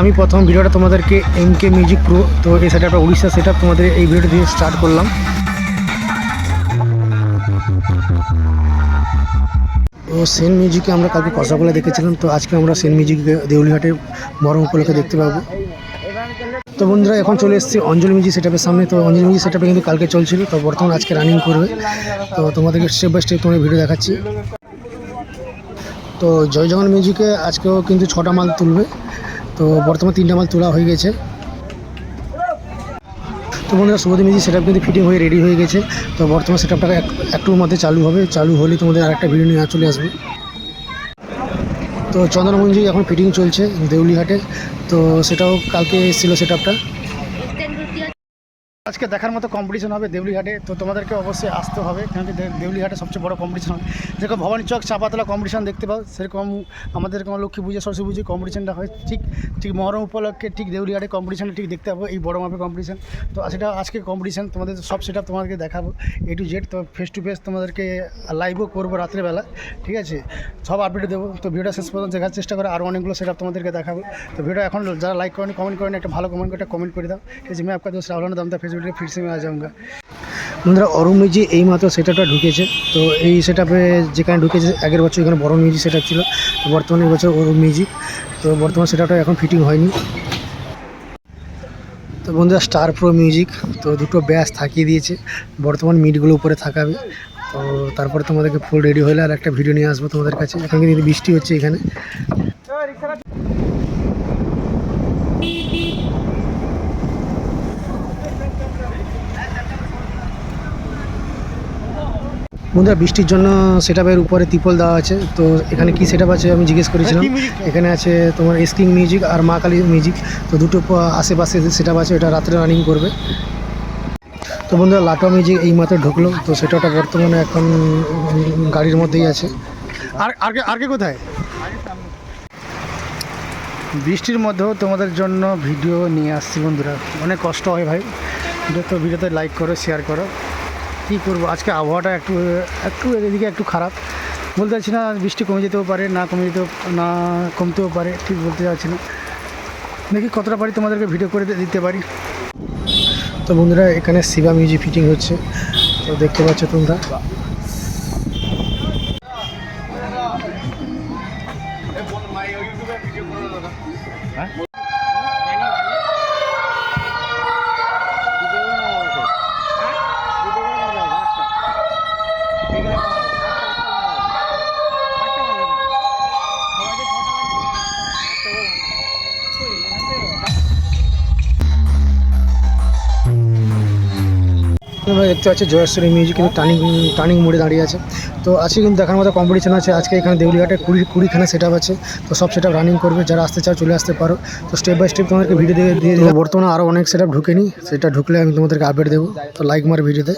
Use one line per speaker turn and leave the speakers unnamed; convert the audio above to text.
আমি প্রথম ভিডিওটা তোমাদেরকে এম কে মিউজিক প্রো তো এই সেট আপটা উড়িষ্যা সেট তোমাদের এই ভিডিওটা দিয়ে স্টার্ট করলাম। তো সেন মিউজিকে আমরা কালকে কষাকোলা দেখেছিলাম, তো আজকে আমরা সেন মিউজিকে দেউলিহাটে বড় উপলক্ষে দেখতে পাবো। তো বন্ধুরা, এখন চলে এসেছি অঞ্জলি মিউজিক সেটআপের সামনে, তো অঞ্জলি মিউজিক সেটআপে কিন্তু কালকে চলছিল, তো বর্তমানে আজকে রানিং করবে। তো তোমাদেরকে স্টেপ বাই স্টেপ তোমাদের ভিডিও দেখাচ্ছি। তো জয় জগন মিউজিকে আজকেও কিন্তু ছটা মাল তুলবে। তো বর্তমানে তিনটা মাল তোলা হয়ে গেছে। তো বন্ধুরা, শুভদিন মিজি সেটআপ কিন্তু ফিটিং হয়ে রেডি হয়ে গেছে। তো বর্তমানে সেটআপটা একটুর মধ্যে চালু হবে। চালু হলে তোমাদের আর একটা ভিডিও নিয়ে চলে আসবে। তো চন্দনমঞ্জি এখন ফিটিং চলছে দেউলিহাটে তো সেটাও কালকে এসেছিল সেটআপটা আজকে দেখার মতো কম্পিটিশন হবে দেউলিঘাটে তো তোমাদেরকে অবশ্যই আসতে হবে। কেন কি দেউলিঘাটে সবচেয়ে বড় কম্পিটিশন হবে যেরকম ভবানী চক চাপাতলা কম্পিটিশন দেখতে পাও। সেরকম আমাদের কোনো লক্ষ্মী পুজো, সরস্বতী পুজো কম্পিটিশনটা হয়। ঠিক ঠিক মহরম উপলক্ষে ঠিক দেউলিঘাটে কম্পিটিশনটা ঠিক দেখতে পাবো। এই বড় মাপের কম্পিটিশন তো সেটা আজকে কম্পিটিশন তোমাদের সব সেটা তোমাদেরকে দেখাবো। এ টু জেড তো ফেস টু ফেস তোমাদেরকে লাইভও করব রাত্রেবেলা। ঠিক আছে? সব আপডেট দেবো। তো ভিডিওটা শেষ পর্যন্ত দেখার চেষ্টা করে। আরও অনেকগুলো সেটা তোমাদেরকে দেখাবো। তো ভিডিও এখন যারা লাইক করেন কমেন্ট করেন, একটা ভালো কমেন্ট করে কমেন্ট করে দাও। ঠিক আছে? আমি আপনার দোষ রাহুল দাম ফেস दामता फेसबुक फिर से मैं आ जाऊँगा বন্ধুরা অরুণ মিউজি এই মাত্র সেটআপটা ঢুকেছে তো এই সেটআপে যেখানে ঢুকেছে আগের বছর এখানে বড় মিউজিক সেটআপ ছিল তো বর্তমানে এবছর অরুণ মিউজিক তো বর্তমান সেটআপটা এখন ফিটিং হয়নি তো বন্ধুরা স্টার প্রো মিউজিক তো দুটো ব্যাস থাকিয়ে দিয়েছে বর্তমান মিটগুলো উপরে থাকাবে তো তারপরে তোমাদেরকে ফুল রেডি হলে আর একটা ভিডিও নিয়ে আসবো তোমাদের কাছে এখন কিন্তু বৃষ্টি হচ্ছে এখানে বন্ধুরা বৃষ্টির জন্য সেটআপের উপরে ত্রিপল দেওয়া আছে। তো এখানে কি সেটআপ আছে আমি জিজ্ঞেস করেছিলাম। এখানে আছে তোমার স্কিং মিউজিক আর মা কালী মিউজিক তো দুটো আশেপাশে সেটআপ আছে ওটা রাত্রে রানিং করবে। তো বন্ধুরা লাটো মিউজিক এই মাত্র ঢুকলো। তো সেটাটা বর্তমানে এখন গাড়ির মধ্যেই আছে। আর আগে আগে কোথায়? বৃষ্টির মধ্যেও তোমাদের জন্য ভিডিও নিয়ে আসছি বন্ধুরা। অনেক কষ্ট হয় ভাই। তো ভিডিওতে লাইক করো শেয়ার করো। কী করব? আজকে আবহাওয়াটা একটু একটু এদিকে একটু খারাপ। বলতে পারছি না, বৃষ্টি কমে যেতেও পারে, না কমে যেতেও, না কমতেও পারে, ঠিক বলতে পারছি না। দেখি কতটা পারি তোমাদেরকে ভিডিও করে দিতে পারি। তো বন্ধুরা, এখানে শিবা মিউজিক ফিটিং হচ্ছে। তো দেখতে পাচ্ছ তোমরা। তোমরা দেখতে পাচ্ছি জয়েশ্বরী মিউজিক কিন্তু টার্নিং টার্নিং মোড়ে দাঁড়িয়ে আছে। তো আজকে কিন্তু দেখার মতো কম্পিটিশন আছে। আজকে এখানে দেউলিঘাটে কুড়ি, কুড়িখানা সেট আপ আছে। তো সব সেট রানিং করবে। যারা আসতে চাও চলে আসতে পারো। তো স্টেপ বাই স্টেপ তোমাদেরকে ভিডিও দিয়ে দিয়ে বর্তমানে আরও অনেক সেট ঢুকেনি। সেটা ঢুকলে আমি তোমাদেরকে আপডেট দেবো। তো লাইক মার ভিডিওতে